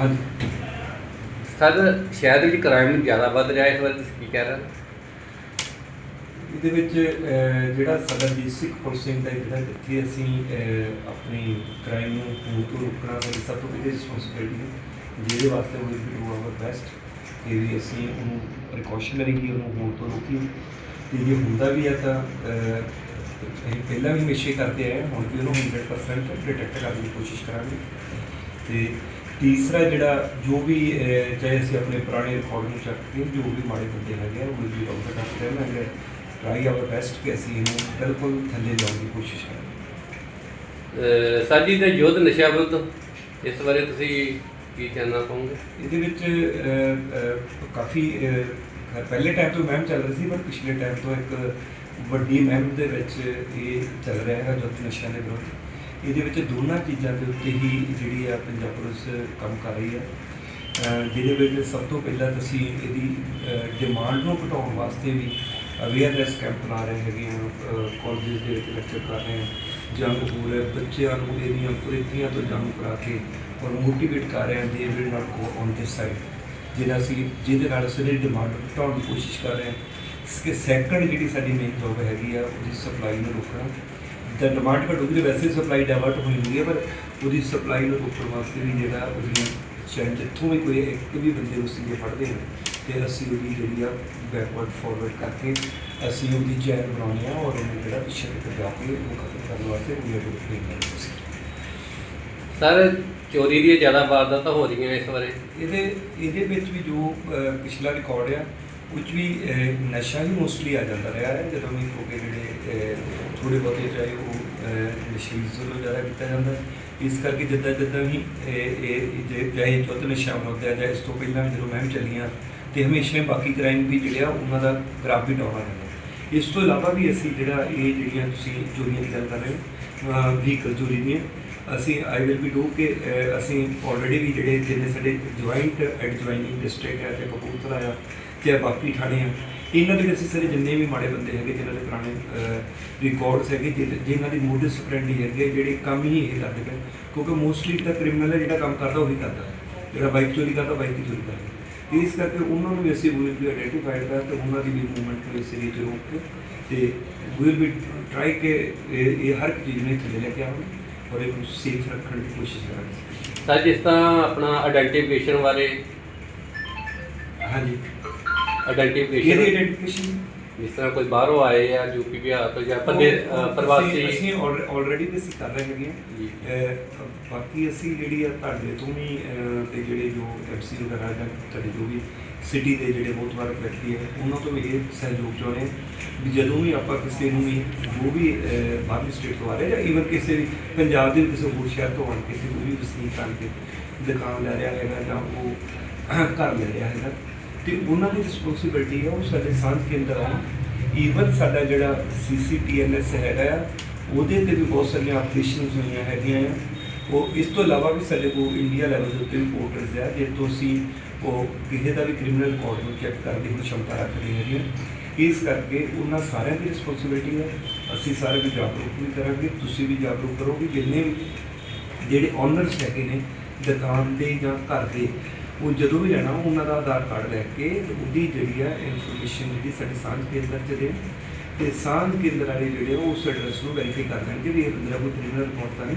ਹਾਂਜੀ। ਸਰ ਸ਼ਹਿਰ ਦੇ ਵਿੱਚ ਕ੍ਰਾਈਮ ਜ਼ਿਆਦਾ ਵੱਧ ਰਿਹਾ ਇਸ ਬਾਰੇ ਤੁਸੀਂ ਕੀ ਕਹਿ ਰਹੇ ਹੋ? ਇਹਦੇ ਵਿੱਚ ਅਹ, ਜਿਹੜਾ ਸਾਡਾ ਬੇਸਿਕ ਪੁਲਿਸਿੰਗ ਦਾ ਜਿਹੜਾ ਜਿੱਥੇ ਅਸੀਂ ਅਹ, ਆਪਣੀ ਕ੍ਰਾਈਮ ਨੂੰ ਹੋਣ ਤੋਂ ਰੋਕਣਾ ਸਾਡੀ ਸਭ ਤੋਂ ਵੱਡੀ ਰਿਸਪੌਂਸਿਬਿਲਟੀ ਹੈ। ਜਿਹਦੇ ਵਾਸਤੇ ਵੀ ਡੂ ਆਵਰ ਬੈਸਟ ਕਿ ਵੀ ਅਸੀਂ ਉਹਨੂੰ ਪ੍ਰੀਕਾਸ਼ਨਰੀ ਹੀ ਉਹਨੂੰ ਹੋਣ ਤੋਂ ਰੋਕੀਏ। ਤੇ ਜੇ ਹੁੰਦਾ ਵੀ ਹੈ ਤਾਂ ਅਹ, ਅਸੀਂ ਪਹਿਲਾਂ ਵੀ ਹਮੇਸ਼ਾ ਹੀ ਕਰਦੇ ਆਏ ਹਾਂ, ਹੁਣ ਵੀ ਉਹਨੂੰ 100% ਡਿਟੈਕਟ ਕਰਨ ਦੀ ਕੋਸ਼ਿਸ਼ ਕਰਾਂਗੇ। ਤੇ ਤੀਸਰਾ ਜਿਹੜਾ ਜੋ ਵੀ ਚਾਹੇ ਅਸੀਂ ਆਪਣੇ ਪੁਰਾਣੇ ਰਿਕਾਰਡ ਨੂੰ ਚੱਕ ਕੇ ਜੋ ਵੀ ਮਾੜੇ ਬੰਦੇ ਹੈਗੇ ਆ ਉਹ ਵੀ ਆਊਟ ਕਰਦੇ ਹਾਂ। ਮੈਂ ਟਰਾਈ ਆਵਰ ਬੈਸਟ ਕਿ ਅਸੀਂ ਇਹਨੂੰ ਬਿਲਕੁਲ ਥੱਲੇ ਲਿਆਉਣ ਦੀ ਕੋਸ਼ਿਸ਼ ਕਰਾਂਗੇ। ਅਹ ਸਰ ਜੀ ਦਾ ਯੁੱਧ ਨਸ਼ਾ ਵਿਰੁੱਧ ਇਸ ਬਾਰੇ ਤੁਸੀਂ ਕੀ ਕਹਿਣਾ ਚਾਹੋਗੇ? ਇਹਦੇ ਵਿੱਚ ਕਾਫੀ ਪਹਿਲੇ ਟਾਈਮ ਤੋਂ ਮਹਿਮ ਚੱਲ ਰਹੀ ਸੀ ਪਰ ਪਿਛਲੇ ਟਾਈਮ ਤੋਂ ਇੱਕ ਵੱਡੀ ਮਹਿਮ ਦੇ ਵਿੱਚ ਇਹ ਚੱਲ ਰਿਹਾ ਹੈ ਜੋ ਨਸ਼ਿਆਂ ਦੇ ਵਿਰੁੱਧ। ਇਹਦੇ ਵਿੱਚ ਦੋਨਾਂ ਚੀਜ਼ਾਂ ਦੇ ਉੱਤੇ ਹੀ ਜਿਹੜੀ ਆ ਪੰਜਾਬ ਪੁਲਿਸ ਕੰਮ ਕਰ ਰਹੀ ਹੈ ਜਿਹਦੇ ਵਿੱਚ ਸਭ ਤੋਂ ਪਹਿਲਾਂ ਤਾਂ ਅਸੀਂ ਇਹਦੀ ਡਿਮਾਂਡ ਨੂੰ ਘਟਾਉਣ ਵਾਸਤੇ ਵੀ ਅਵੇਅਰਨੈਸ ਕੈਂਪ ਲਾ ਰਹੇ ਹੈਗੇ ਹਾਂ ਕਾਲਜਸ ਦੇ ਵਿੱਚ ਲੈਕਚਰ ਕਰ ਰਹੇ ਹਾਂ ਜਾਣੂ ਹੋਰ ਬੱਚਿਆਂ ਨੂੰ ਇਹਦੀਆਂ ਕੁਰੀਤੀਆਂ ਤੋਂ ਜਾਣੂ ਕਰਾ ਕੇ ਔਰ ਮੋਟੀਵੇਟ ਕਰ ਰਹੇ ਹਾਂ they will not go on this side ਜਿਹੜਾ ਅਸੀਂ, ਜਿਹਦੇ ਨਾਲ ਅਸੀਂ ਇਹਦੀ ਡਿਮਾਂਡ ਘਟਾਉਣ ਦੀ ਕੋਸ਼ਿਸ਼ ਕਰ ਰਹੇ ਹਾਂ ਕਿ ਸੈਕੰਡ ਜਿਹੜੀ ਸਾਡੀ ਮੇਨ ਜੋਬ ਹੈਗੀ ਆ, ਉਹਦੀ ਸਪਲਾਈ ਨੂੰ ਰੋਕਣਾ। ਜਿੱਦਾਂ ਡਿਮਾਂਡ ਘਟੂਗੀ ਤੇ ਵੈਸੇ ਸਪਲਾਈ ਡਾਇਵਰਟ ਹੋਈ ਹੁੰਦੀ ਹੈ ਪਰ ਉਹਦੀ ਸਪਲਾਈ ਨੂੰ ਰੋਕਣ ਵਾਸਤੇ ਵੀ ਜਿਹੜਾ ਉਹਦੀਆਂ ਚਾਹੇ ਜਿੱਥੋਂ ਵੀ ਕੋਈ ਇੱਕ ਵੀ ਬੰਦੇ ਉਸ ਚੀਜ਼ ਫੜਦੇ ਨੇ ਤੇ ਅਸੀਂ ਉਹਦੀ ਜਿਹੜੀ ਆ ਬੈਕਵਰਡ ਫਾਰਵਰਡ ਕਰਕੇ ਅਸੀਂ ਉਹਦੀ ਚੈਨ ਬਣਾਉਣੀ ਆ ਔਰ ਉਹਨੂੰ ਜਿਹੜਾ ਪਿੱਛੇ ਤੱਕ ਜਾ ਕੇ ਉਹ ਖਤਮ ਕਰਨ ਵਾਸਤੇ ਵੀ ਇਹ ਰੋਕ ਨਹੀਂ ਸਰ ਚੋਰੀ ਦੀਆਂ ਜ਼ਿਆਦਾ ਵਾਰਦਾਤਾਂ ਹੋ ਰਹੀਆਂ ਇਸ ਬਾਰੇ? ਇਹਦੇ ਇਹਦੇ ਵਿੱਚ ਵੀ ਜੋ ਪਿਛਲਾ ਰਿਕਾਰਡ ਆ ਕੁਝ ਵੀ ਨਸ਼ਾ ਹੀ ਮੋਸਟਲੀ ਆ ਜਾਂਦਾ ਰਿਹਾ ਹੈ। ਜਦੋਂ ਵੀ ਕਿਉਂਕਿ ਜਿਹੜੇ ਥੋੜੇ ਬਹੁਤੇ ਚਾਹੇ ਉਹ ਅਹ, ਨਸ਼ੀਸ ਵੱਲੋਂ ਜ਼ਿਆਦਾ ਕੀਤਾ ਜਾਂਦਾ ਇਸ ਕਰਕੇ ਜਿੱਦਾਂ ਜਿੱਦਾਂ ਵੀ ਇਹ ਜੇ ਚਾਹੇ ਚੌਥ ਨਸ਼ਾ ਹੁੰਦੇ ਜਾਂ ਇਸ ਤੋਂ ਪਹਿਲਾਂ ਵੀ ਜਦੋਂ ਮਹਿਮ ਚੱਲੀਆਂ ਤੇ ਹਮੇਸ਼ਾ ਹੀ ਬਾਕੀ ਕ੍ਰਾਈਮ ਵੀ ਜਿਹੜੇ ਆ ਉਹਨਾਂ ਦਾ ਗ੍ਰਾਫ ਵੀ ਡਾਉਣਾ ਰਹਿੰਦਾ ਇਸ ਤੋਂ ਇਲਾਵਾ ਵੀ ਅਸੀਂ ਜਿਹੜਾ ਇਹ ਜਿਹੜੀਆਂ ਤੁਸੀਂ ਚੋਰੀਆਂ ਦੀ ਗੱਲ ਕਰ ਰਹੇ ਹੋ ਵਹੀਕਲ ਚੋਰੀ ਦੀਆਂ ਅਸੀਂ ਆਈ ਵਿਲ ਬੀ ਡੂ ਕਿ ਅਸੀਂ ਆਲਰੇਡੀ ਵੀ ਜਿਹੜੇ ਜਿੰਨੇ ਸਾਡੇ ਜੁਆਇੰਟ ਐਡ ਜੁਆਇਨਿੰਗ ਡਿਸਟ੍ਰਿਕਟ ਹੈ ਤੇ ਕਪੂਰਥਲਾ ਆ ਤੇ ਬਾਕੀ ਥਾਣੇ ਆ। ਇਹਨਾਂ ਦੇ ਅਸੀਂ ਸਾਰੇ ਜਿੰਨੇ ਵੀ ਮਾੜੇ ਬੰਦੇ ਹੈਗੇ ਜਿਨ੍ਹਾਂ ਦੇ ਪੁਰਾਣੇ ਰਿਕਾਰਡਸ ਹੈਗੇ ਜਿਹ- ਜਿਨ੍ਹਾਂ ਦੀ ਮੋਡਸ ਫਰੈਂਡਲੀ ਹੈਗੇ ਜਿਹੜੇ ਕੰਮ ਹੀ ਇਹ ਕਰਦੇ ਪਏ। ਕਿਉਂਕਿ ਮੋਸਟਲੀ ਤਾਂ ਕ੍ਰਿਮੀਨਲ ਹੈ ਜਿਹੜਾ ਕੰਮ ਕਰਦਾ ਉਹੀ ਕਰਦਾ। ਜਿਹੜਾ ਬਾਈਕ ਚੋਰੀ ਕਰਦਾ ਬਾਈਕ ਹੀ ਚੋਰੀ ਕਰਦਾ। ਤੇ ਇਸ ਕਰਕੇ ਉਹਨਾਂ ਨੂੰ ਵੀ ਅਸੀਂ ਵਿਲ ਬੀ ਆਈਡੈਂਟੀਫਾਈਡ ਕਰ ਤੇ ਉਹਨਾਂ ਦੀ ਵੀ ਮੂਵਮੈਂਟ ਨੂੰ ਇਸ ਏਰੀਏ 'ਚ ਰੋਕ ਕੇ ਤੇ ਵਿਲ ਬੀ ਟਰਾਈ ਕਿ ਇਹ ਇਹ ਹਰ ਇੱਕ ਚੀਜ਼ ਨੂੰ ਇੱਥੇ ਲੈ ਕੇ ਆਵਾਂਗੇ ਔਰ ਇਹਨੂੰ ਸੇਫ ਰੱਖਣ ਦੀ ਕੋਸ਼ਿਸ਼ ਕਰਾਂਗੇ। ਸਰ ਜਿਸ ਤਰ੍ਹਾਂ ਆਪਣਾ ਆਇਡੈਂਟੀਫਿਕੇਸ਼ਨ ਬਾਰੇ ਹਾਂਜੀ। ਆਇਡੈਂਟੀਫਿਕੇਸ਼ਨ ਆਈਡੈਂਟੀਫਿਕੇਸ਼ਨ ਜਿਸ ਤਰ੍ਹਾਂ ਕੋਈ ਬਾਹਰੋਂ ਆਏ ਆ ਯੂਪੀ ਬਿਹਾਰ ਤੋਂ ਜਾਂ ਪ੍ਰਦੇ- ਅ, ਪ੍ਰਵਾਸੀ ਅਸੀਂ ਆਲਰੇਡੀ ਵੀ ਅਸੀਂ ਕਰ ਰਹੇ ਹੈਗੇ ਬਾਕੀ ਅਸੀਂ ਜਿਹੜੀ ਆ ਤੁਹਾਡੇ ਤੋਂ ਵੀ ਅਹ, ਤੇ ਜਿਹੜੇ ਜੋ ਐਮਸੀ ਵਗੈਰਾ ਜਾਂ ਤੁਹਾਡੇ ਜੋ ਵੀ ਸਿਟੀ ਦੇ ਜਿਹੜੇ ਬਹੁਤ ਵਾਰ ਵਿਅਕਤੀ ਹੈ ਉਹਨਾਂ ਤੋਂ ਵੀ ਇਹ ਸਹਿਯੋਗ ਚਾਹੁੰਦੇ ਹਾਂ ਵੀ ਜਦੋਂ ਵੀ ਆਪਾਂ ਕਿਸੇ ਨੂੰ ਵੀ ਜੋ ਵੀ ਬਾਹਰਲੀ ਸਟੇਟ ਤੋਂ ਆ ਰਿਹਾ ਜਾਂ ਈਵਨ ਕਿਸੇ ਵੀ ਪੰਜਾਬ ਦੇ ਕਿਸੇ ਹੋਰ ਸ਼ਹਿਰ ਤੋਂ ਆਣ ਕੇ ਕਿਸੇ ਕੋਈ ਵੀ ਵਸਨੀਕ ਆਣ ਕੇ ਦੁਕਾਨ ਲੈ ਰਿਹਾ ਹੈਗਾ ਜਾਂ ਉਹ ਘਰ ਲੈ ਰਿਹਾ ਹੈਗਾ ਤੇ ਉਹਨਾਂ ਦੀ ਰਿਸਪੌਂਸਿਬਿਲਟੀ ਹੈ ਉਹ ਸਾਡੇ ਸਾਂਝ ਕੇਂਦਰ ਆਉਣ ਈਵਨ ਸਾਡਾ ਜਿਹੜਾ ਸੀਸੀਟੀਐਨਐਸ ਹੈਗਾ ਆ, ਉਹਦੇ ਤੇ ਵੀ ਬਹੁਤ ਸਾਰੀਆਂ ਐਪਲੀਕੇਸ਼ਨਸ ਹੋਈਆਂ ਹੈਗੀਆਂ ਆ। ਉਹ ਇਸ ਤੋਂ ਇਲਾਵਾ ਵੀ ਸਾਡੇ ਕੋਲ ਇੰਡੀਆ ਲੈਵਲ ਦੇ ਉੱਤੇ ਰਿਪੋਰਟਰਸ ਆ, ਜੇ ਤੋਂ ਅਸੀਂ ਉਹ ਕਿਸੇ ਦਾ ਵੀ ਕ੍ਰਿਮੀਨਲ ਰਿਕਾਰਡ ਨੂੰ ਚੈੱਕ ਕਰਨ ਦੀ ਸ਼ਮਤਾ ਰੱਖਦੇ ਹੈਗੇ ਹਾਂ। ਇਸ ਕਰਕੇ ਉਹਨਾਂ ਸਾਰਿਆਂ ਦੀ ਰਿਸਪੌਂਸਿਬਿਲਟੀ ਹੈ ਅਸੀਂ ਸਾਰੇ ਵੀ ਜਾਗਰੂਕ ਵੀ ਕਰਾਂਗੇ, ਤੁਸੀਂ ਵੀ ਜਾਗਰੂਕ ਕਰੋਗੇ। ਜਿੰਨੇ ਜਿਹੜੇ ਓਨਰਸ ਹੈਗੇ ਨੇ, ਦੁਕਾਨ ਦੇ ਜਾਂ ਘਰ ਦੇ ਉਹ ਜਦੋਂ ਵੀ ਲੈਣਾ ਉਹਨਾਂ ਦਾ ਆਧਾਰ ਕਾਰਡ ਲੈ ਕੇ ਉਹਦੀ ਜਿਹੜੀ ਆ ਇਨਫੋਰਮੇਸ਼ਨ ਜਿਹੜੀ ਸਾਡੇ ਸਾਂਝ ਕੇਂਦਰ ਚ ਦੇ। ਤੇ ਸਾਂਝ ਕੇਂਦਰ ਵਾਲੇ ਜਿਹੜੇ ਆ, ਉਹ ਉਸ ਐਡਰੈਸ ਨੂੰ ਵੈਰੀਫਾਈ ਕਰ ਲੈਣਗੇ ਵੀ ਇਹ ਬੰਦਾ ਕੋਈ ਕ੍ਰਿਮੀਨਲ ਰਿਪੋਰਟ ਤਾਂ ਨਹੀਂ।